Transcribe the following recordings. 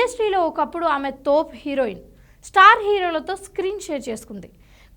ఇండస్ట్రీలో ఒకప్పుడు ఆమె తోప్ హీరోయిన్ స్టార్ హీరోలతో స్క్రీన్ షేర్ చేసుకుంది.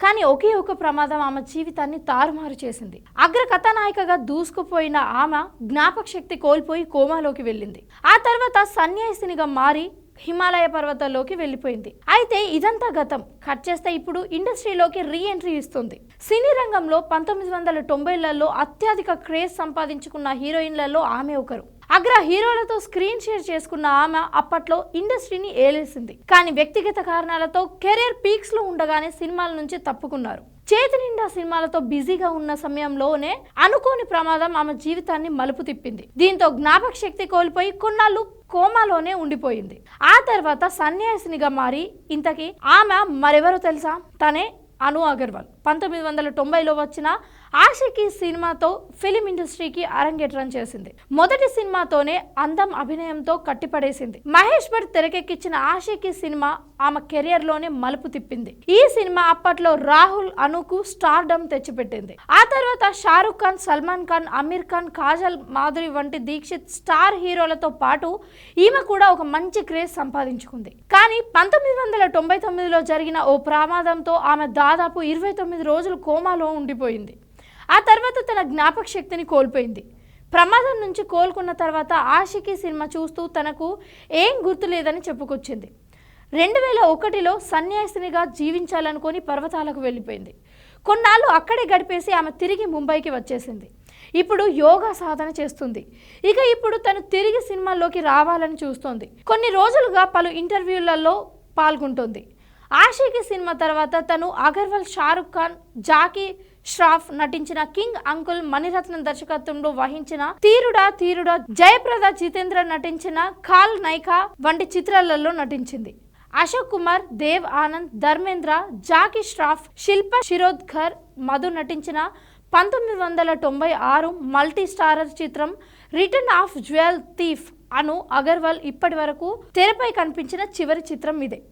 కానీ ఒకే ఒక ప్రమాదం ఆమె జీవితాన్ని తారుమారు చేసింది. అగ్ర కథానాయికగా దూసుకుపోయిన ఆమె జ్ఞాపక శక్తి కోల్పోయి కోమాలోకి వెళ్ళింది. ఆ తర్వాత సన్యాసినిగా మారి హిమాలయ పర్వతాల్లోకి వెళ్ళిపోయింది. అయితే ఇదంతా గతం. కట్ చేస్తే ఇప్పుడు ఇండస్ట్రీలోకి రీ ఎంట్రీ ఇస్తుంది. సినీ రంగంలో పంతొమ్మిది వందల తొంభైలలో అత్యధిక క్రేజ్ సంపాదించుకున్న హీరోయిన్లలో ఆమె ఒకరు. అగ్ర హీరోలతో స్క్రీన్ షేర్ చేసుకున్న ఆమె అప్పట్లో ఇండస్ట్రీని ఏలేసింది. కానీ వ్యక్తిగత కారణాలతో కెరీర్ పీక్స్లో ఉండగానే సినిమాల నుంచి తప్పుకున్నారు. చేతి నిండా సినిమాలతో బిజీగా ఉన్న సమయంలోనే అనుకోని ప్రమాదం ఆమె జీవితాన్ని మలుపు తిప్పింది. దీంతో జ్ఞాపక శక్తి కోల్పోయి కొన్నాళ్ళు కోమాలోనే ఉండిపోయింది. ఆ తర్వాత సన్యాసినిగా మారి ఇంతకీ ఆమె మరెవరో తెలుసా? తనే అను అగర్వాల్. పంతొమ్మిది వందల తొంభైలో వచ్చిన ఆశకి సినిమాతో ఫిలిం ఇండస్ట్రీకి అరంగేట్రం చేసింది. మొదటి సినిమాతోనే అందం అభినయంతో కట్టిపడేసింది. మహేష్ భట్ తెరకెక్కించిన ఆశకి సినిమా ఆమె కెరియర్లోనే మలుపు తిప్పింది. ఈ సినిమా అప్పట్లో రాహుల్ అనుకు స్టార్డమ్ తెచ్చిపెట్టింది. ఆ తర్వాత షారుఖ్ ఖాన్ సల్మాన్ ఖాన్ అమీర్ ఖాన్ కాజల్ మాధురి వంటి దీక్షిత్ స్టార్ హీరోలతో పాటు ఈమె కూడా ఒక మంచి క్రేజ్ సంపాదించుకుంది. కానీ పంతొమ్మిది వందల తొంభై తొమ్మిదిలో జరిగిన ఓ ప్రమాదంతో ఆమె దాదాపు ఇరవై తొమ్మిది రోజులు కోమాలో ఉండిపోయింది. ఆ తర్వాత తన జ్ఞాపక శక్తిని కోల్పోయింది. ప్రమాదం నుంచి కోలుకున్న తర్వాత ఆషికి సినిమా చూస్తూ తనకు ఏం గుర్తులేదని చెప్పుకొచ్చింది. రెండు వేల ఒకటిలో సన్యాసినిగా జీవించాలనుకొని పర్వతాలకు వెళ్ళిపోయింది. కొన్నాళ్ళు అక్కడే గడిపేసి ఆమె తిరిగి ముంబైకి వచ్చేసింది. ఇప్పుడు యోగా సాధన చేస్తుంది. ఇక ఇప్పుడు తను తిరిగి సినిమాల్లోకి రావాలని చూస్తోంది. కొన్ని రోజులుగా పలు ఇంటర్వ్యూలలో పాల్గొంటోంది. ఆషికి సినిమా తర్వాత తను అగర్వాల్ షారుఖ్ ఖాన్ జాకీ ష్రాఫ్ నటించిన కింగ్ అంకుల్ మణిరత్నం దర్శకత్వంలో వహించిన తీరుడా తీరుడా జయప్రద జితేంద్ర నటించిన ఖాల్ నైకా వంటి చిత్రాలలో నటించింది. అశోక్ కుమార్ దేవ్ ఆనంద్ ధర్మేంద్ర జాకీ ష్రాఫ్ శిల్ప శిరోద్కర్ మధు నటించిన పంతొమ్మిది వందల తొంభై ఆరు మల్టీ స్టారర్ చిత్రం Return of Jewel Thief Anu Agarwal ఇప్పటి వరకు తెరపై కనిపించిన చివరి చిత్రం ఇదే.